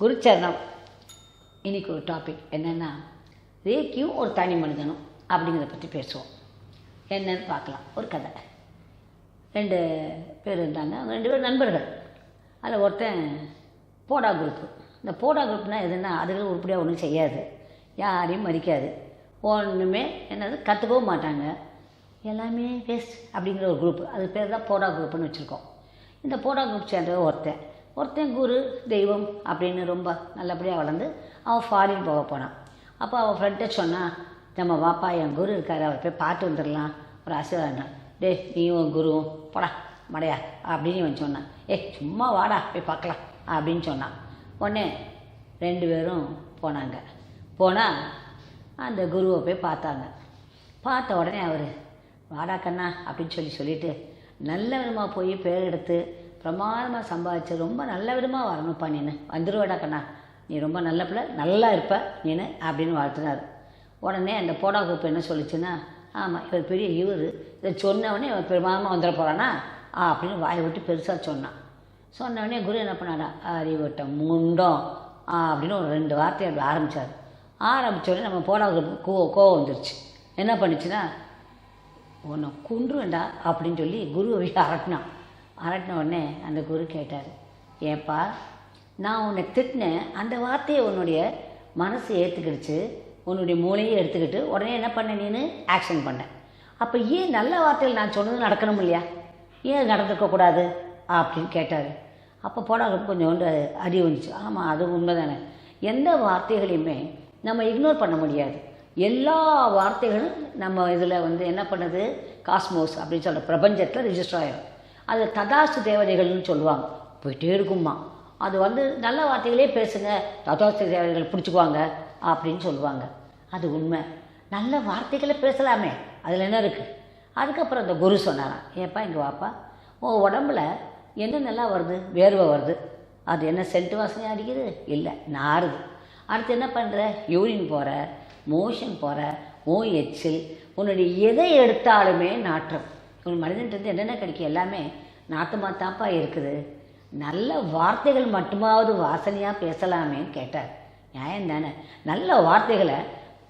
குருச்சரணம். இன்னைக்கு ஒரு டாபிக் என்னென்னா ரேக்கியும் ஒரு தனி மனிதனும் அப்படிங்கிறத பற்றி பேசுவோம். என்னன்னு பார்க்கலாம். ஒரு கதை. ரெண்டு பேர் இருந்தாங்க. அவங்க ரெண்டு பேர் நண்பர்கள். அதில் ஒருத்தன் போடா குரூப்பு இந்த போடா குரூப்னால் எதுனா அதுகள் உருப்படியாக ஒன்றும் செய்யாது. யாரையும் மதிக்காது. ஒன்றுமே என்னது கற்றுக்கவும் மாட்டாங்க. எல்லாமே வேஸ்ட் அப்படிங்கிற ஒரு குரூப் அது பேர் தான் போடா குரூப்புன்னு வச்சுருக்கோம். இந்த போடா குரூப் சேர்ந்தது ஒருத்தன் ஒருத்தன் குரு தெய்வம் அப்படின்னு ரொம்ப நல்லபடியாக வளர்ந்து அவன் ஃபாரின் போக போனான் அப்போ அவன் ஃப்ரெண்ட்டை சொன்னான் நம்ம வாப்பா என் குரு இருக்கார் அவர் போய் பார்த்து வந்துடலாம். ஒரு ஆசீர்வாதம் டே நீயும் குருவும் போடா மடையா அப்படின்னு இவன் சொன்னான். ஏ சும்மா வாடா போய் பார்க்கலாம் அப்படின்னு சொன்னான். உடனே ரெண்டு பேரும் போனாங்க. போனால் அந்த குருவை போய் பார்த்தாங்க. பார்த்த உடனே அவர் வாடா கண்ணா அப்படின்னு சொல்லி சொல்லிட்டு நல்ல விதமாக போய் பேர் எடுத்து பிரமாதமாக சம்பாதிச்சு ரொம்ப நல்ல விதமாக வரணும்ப்பா நீ வந்துடுவேடா கண்ணா. நீ ரொம்ப நல்ல பிள்ளை நல்லா இருப்ப நீனு அப்படின்னு வாழ்த்துனார் உடனே அந்த போடா குரூப் என்ன சொல்லிச்சுன்னா ஆமாம் இவர் பெரிய இவர். இதை சொன்னவொடனே இவன் பிரமாதமாக வந்துட போகிறானா ஆ அப்படின்னு வாயை விட்டு பெருசாக சொன்னான். சொன்னவொடனே குரு என்ன பண்ணாடா அறிவட்டம் முண்டம் அப்படின்னு ஒரு ரெண்டு வார்த்தையை அப்படி ஆரம்பித்தார் ஆரம்பித்தோடனே நம்ம போடா குரூப் கோ கோவம் வந்துருச்சு. என்ன பண்ணுச்சுன்னா உன்னை குன்றுவேண்டா அப்படின்னு சொல்லி குருவை அரட்டினான். அரட்டின உடனே அந்த குரு கேட்டார் ஏப்பா நான் உன்னை திட்டினேன். அந்த வார்த்தையை உன்னுடைய மனசு ஏற்றுக்கிடுச்சு உன்னுடைய மூளையை எடுத்துக்கிட்டு உடனே என்ன பண்ண நீனு? ஆக்ஷன் பண்ணேன் அப்போ ஏன் நல்ல வார்த்தைகள் நான் சொன்னது நடக்கணும் இல்லையா? ஏன் அது நடந்துக்கக்கூடாது அப்படின்னு கேட்டார். அப்போ போடா கொஞ்சோண்டு அறிவு வந்துச்சு. ஆமாம் அது உண்மை தானே எந்த வார்த்தைகளையுமே நம்ம இக்னோர் பண்ண முடியாது. எல்லா வார்த்தைகளும் நம்ம இதில் வந்து என்ன பண்ணுது? காஸ்மோஸ் அப்படின்னு சொல்கிற பிரபஞ்சத்தில் ரிஜிஸ்டர் ஆகிடும் அது ததாஸ்து தேவதைகள்னு சொல்லுவாங்க. போயிட்டே இருக்குமா அது வந்து நல்ல வார்த்தைகளே பேசுங்க ததாஸ்து தேவதைகள் பிடிச்சிக்குவாங்க அப்படின்னு சொல்லுவாங்க. அது உண்மை. நல்ல வார்த்தைகளை பேசலாமே. அதில் என்ன இருக்குது அதுக்கப்புறம் அந்த குரு சொன்னாராம் ஏப்பா இங்கே வாப்பா. உன் உடம்புல என்னென்னலாம் வருது? வேர்வை வருது. அது என்ன சென்ட் வாசனையாக அடிக்குது? இல்லை நாறுது அடுத்து என்ன பண்ணுற யூரின் போகிற மோஷன் போகிற ஓ எச்சில் உன்னுடைய எதை எடுத்தாலுமே நாற்றம். ஒரு மனிதன்ட்டு என்னென்ன கிடைக்கும்? எல்லாமே நாத்தமாக தாப்பா இருக்குது. நல்ல வார்த்தைகள் மட்டுமாவது வாசனையாக பேசலாமேன்னு கேட்டார். நியாயம் தானே? நல்ல வார்த்தைகளை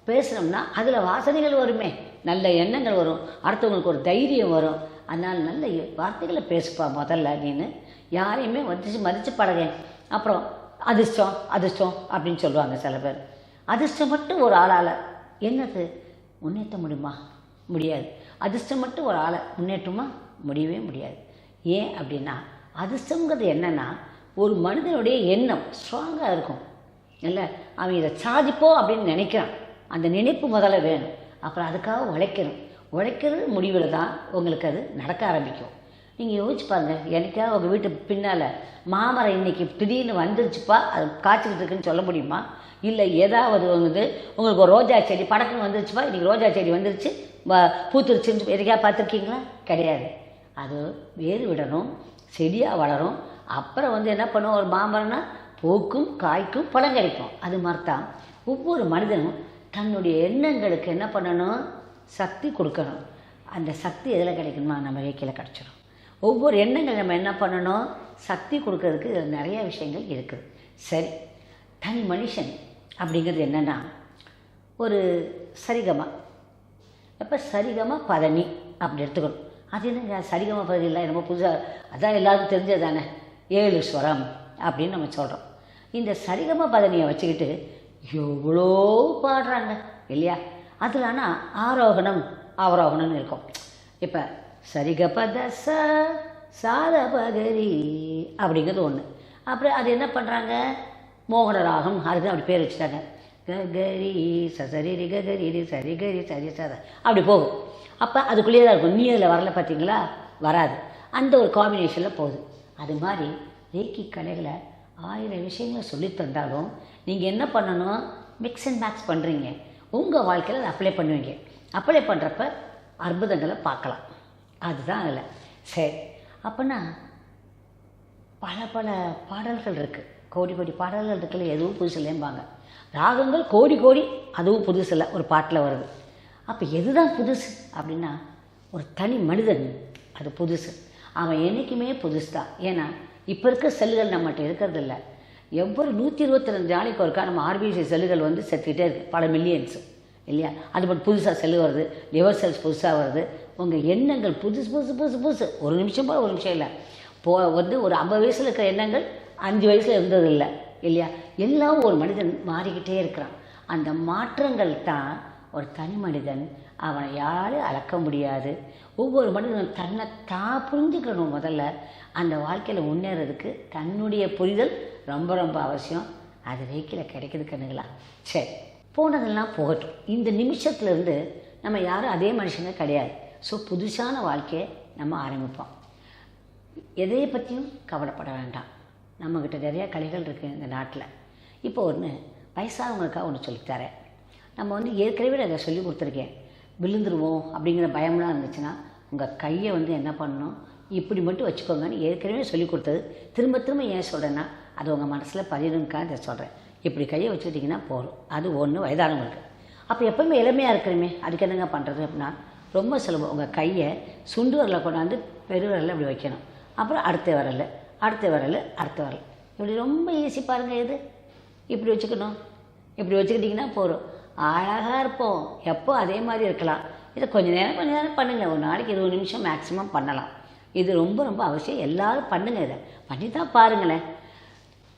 பேசுனோம்னா அதில் வாசனைகள் வருமே. நல்ல எண்ணங்கள் வரும். அடுத்தவங்களுக்கு ஒரு தைரியம் வரும். அதனால் நல்ல வார்த்தைகளை பேசுப்பா முதல்ல நீನು யாரையுமே மதித்து மதித்து பழகேன். அப்புறம் அதிர்ஷ்டம் அதிர்ஷ்டம் அப்படின்னு சொல்லுவாங்க சில பேர். அதிர்ஷ்டம் மட்டும் ஒரு ஆளால். என்னது? முன்னேற்ற முடியுமா? முடியாது. அதிர்ஷ்டம் மட்டும் ஒரு ஆளை முன்னேற்றமா முடியவே முடியாது. ஏன் அப்படின்னா அதிர்ஷ்டங்கிறது என்னென்னா ஒரு மனிதனுடைய எண்ணம் ஸ்ட்ராங்காக இருக்கும். இல்லை அவன் இதை சாதிப்போம் அப்படின்னு நினைக்கிறான். அந்த நினைப்பு முதல்ல வேணும். அப்புறம் அதுக்காக உழைக்கணும். உழைக்கிறது முடிவில் தான் உங்களுக்கு அது நடக்க ஆரம்பிக்கும். நீங்கள் யோசிச்சு பாருங்கள் எனக்காக உங்கள் வீட்டு பின்னால் மாமரம் இன்றைக்கி திடீர்னு வந்துருச்சுப்பா அது காய்ச்சிக்கிட்டு இருக்குன்னு சொல்ல முடியுமா? இல்லை ஏதாவது வந்து உங்களுக்கு ஒரு ரோஜா செடி படக்குன்னு வந்துருச்சுப்பா இன்றைக்கி ரோஜா செடி வந்துருச்சு பூத்துருச்சுன்னு எதுக்காக பார்த்துருக்கீங்களா? கிடையாது. அது வேறு விடணும் செடியாக வளரும். அப்புறம் வந்து என்ன பண்ணுவோம்? ஒரு மாமரம்னா பூக்கும் காய்க்கும் பழம் கிடைக்கும் அது மாதிரி தான் ஒவ்வொரு மனிதனும் தன்னுடைய எண்ணங்களுக்கு என்ன பண்ணணும்? சக்தி கொடுக்கணும். அந்த சக்தி எதில் கிடைக்கணுமா நம்ம இயற்கையில் கிடச்சிடும் ஒவ்வொரு எண்ணங்கள் நம்ம என்ன பண்ணணும்? சக்தி கொடுக்கறதுக்கு இதில் நிறைய விஷயங்கள் இருக்குது சரி தனி மனுஷன் அப்படிங்கிறது என்னென்னா ஒரு சரிகமாக இப்போ சரிகம பதனி அப்படி எடுத்துக்கணும். அது என்னங்க சரிகம பதனி இல்லை நம்ம புதுசாக அதான் எல்லாருக்கும் தெரிஞ்சது தானே ஏழு ஸ்வரம் அப்படின்னு நம்ம சொல்கிறோம் இந்த சரிகம பதனியை வச்சுக்கிட்டு எவ்வளோ பாடுறாங்க இல்லையா? அதில் ஆனால் ஆரோகணம் அவரோகணம்னு இருக்கும். இப்போ சரிகபத ச சாதபகரி அப்படிங்கிறது ஒன்று அப்புறம் அது என்ன பண்ணுறாங்க மோகன ராகம் அதுக்கு அப்படி பேர் வச்சுட்டாங்க. கரி சசரி ரி ரி சரி கரி சரி சத அப்படி போகும். அப்போ அதுக்குள்ளேயே தான் இருக்கும். நீ அதில் வரல பார்த்தீங்களா வராது. அந்த ஒரு காம்பினேஷனில் போகுது. அது மாதிரி ரேக்கி கலைகளை ஆயிரம் விஷயங்களை சொல்லி தந்தாலும் நீங்கள் என்ன பண்ணணும்? மிக்ஸ் அண்ட் மேக்ஸ் பண்ணுறீங்க உங்கள் வாழ்க்கையில் அதை அப்ளை பண்ணுவீங்க. அப்ளை பண்ணுறப்ப அற்புதங்களை பார்க்கலாம். அதுதான் அதில். சரி. அப்போனா பல பல பாடல்கள் இருக்குது கோடி கோடி பாடல்கள் இருக்குல்ல எதுவும் புதுசு இல்லைம்பாங்க. ராகங்கள் கோடி கோடி அதுவும் புதுசு இல்லை ஒரு பாட்டில் வருது. அப்போ எதுதான் புதுசு அப்படின்னா ஒரு தனி மனிதன் அது புதுசு. அவன் என்றைக்குமே புதுசு தான் ஏன்னா இப்போ இருக்க செல்லுகள் நம்மகிட்ட இருக்கிறது இல்லை எவ்வளோ நூற்றி இருபத்தி ரெண்டு நாளைக்கு ஒருக்கா நம்ம ஆர்பிசி செல்லுகள் வந்து செத்துக்கிட்டே இருக்குது பல மில்லியன்ஸ் இல்லையா? அது மட்டும் புதுசாக செல்லு வருது லிவர் செல்ஸ் புதுசாக வருது. உங்கள் எண்ணங்கள் புதுசு புதுசு புதுசு புதுசு. ஒரு நிமிஷம் போல ஒரு நிமிஷம் இல்லை. போ வந்து ஒரு ஐம்பது வயசில் இருக்கிற எண்ணங்கள் அஞ்சு வயசில் இருந்ததில்லை. இல்லையா? எல்லாம் ஒரு மனிதன் மாறிக்கிட்டே இருக்கிறான். அந்த மாற்றங்கள் தான் ஒரு தனி மனிதன் அவனை யாரும் அளக்க முடியாது. ஒவ்வொரு மனிதனும் தன்னை தான் புரிஞ்சுக்கணும் முதல்ல. அந்த வாழ்க்கையில் முன்னேறதுக்கு தன்னுடைய புரிதல் ரொம்ப ரொம்ப அவசியம். அது ரேக்கில் கிடைக்குது கண்ணுங்களா சரி போனதெல்லாம் போகட்டும். இந்த நிமிஷத்துலேருந்து நம்ம யாரும் அதே மனுஷங்க கிடையாது. ஸோ புதுசான வாழ்க்கையை நம்ம ஆரம்பிப்போம். எதையை பற்றியும் கவலைப்பட வேண்டாம். நம்மக்கிட்ட நிறையா கலைகள் இருக்குது இந்த நாட்டில். இப்போ ஒன்று வயசானவங்களுக்காக ஒன்று சொல்லித்தரேன் நம்ம வந்து ஏற்கனவே நான் அதை சொல்லி கொடுத்துருக்கேன். விழுந்துருவோம் அப்படிங்கிற பயம்லாம் இருந்துச்சுன்னா உங்கள் கையை வந்து என்ன பண்ணணும்? இப்படி மட்டும் வச்சுக்கோங்கன்னு ஏற்கனவே சொல்லி கொடுத்தது. திரும்ப திரும்ப ஏன் சொல்கிறேன்னா அது உங்கள் மனசில் பதினுக்காக இதை சொல்கிறேன் இப்படி கையை வச்சுக்கிட்டிங்கன்னா போதும். அது ஒன்று வயதானவங்களுக்கு. அப்போ எப்பவுமே இளமையாக இருக்கிறமே அதுக்கு என்னங்க பண்ணுறது அப்படின்னா ரொம்ப சுலபம். உங்கள் கையை சுண்டு வரலை கொண்டாந்து பெருவிரலில் இப்படி வைக்கணும். அப்புறம் அடுத்த வரலை அடுத்த விரல் அடுத்த விரல். இப்படி ரொம்ப ஈஸி பாருங்கள் இது. இப்படி வச்சுக்கணும். இப்படி வச்சுக்கிட்டிங்கன்னா போதும். அழகாக இருப்போம். எப்போ அதே மாதிரி இருக்கலாம். இதை கொஞ்ச நேரம் கொஞ்ச நேரம் பண்ணுங்கள் ஒரு நாளைக்கு இருபது நிமிஷம் மேக்ஸிமம் பண்ணலாம். இது ரொம்ப ரொம்ப அவசியம். எல்லாரும் பண்ணுங்கள் இதை. பண்ணி தான் பாருங்களேன்.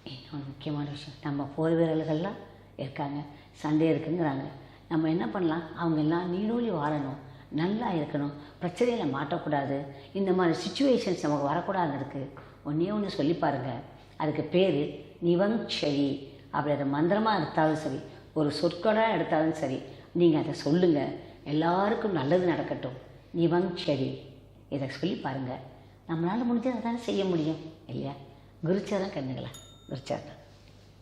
இன்னொன்று முக்கியமான விஷயம். நம்ம போர் வீரர்கள்லாம் இருக்காங்க. சண்டே இருக்குங்கிறாங்க. நம்ம என்ன பண்ணலாம்? அவங்க எல்லாம் நீடோழி வாழணும். நல்லா இருக்கணும். பிரச்சனையில் மாட்டக்கூடாது இந்த மாதிரி சுச்சுவேஷன்ஸ் நமக்கு வரக்கூடாதுன்னு ஒன்றே ஒன்று சொல்லி பாருங்கள் அதுக்கு பேர் நிவங் செழி அப்படி அதை மந்திரமாக எடுத்தாலும் சரி ஒரு சொற்களாக எடுத்தாலும் சரி நீங்கள் அதை சொல்லுங்கள் எல்லாருக்கும் நல்லது நடக்கட்டும். நிவங் செழி இதை சொல்லி பாருங்கள் நம்மளால் முடிஞ்சதை தானே செய்ய முடியும் இல்லையா? குருச்சரம் கண்ணுங்களா? குருச்சரம்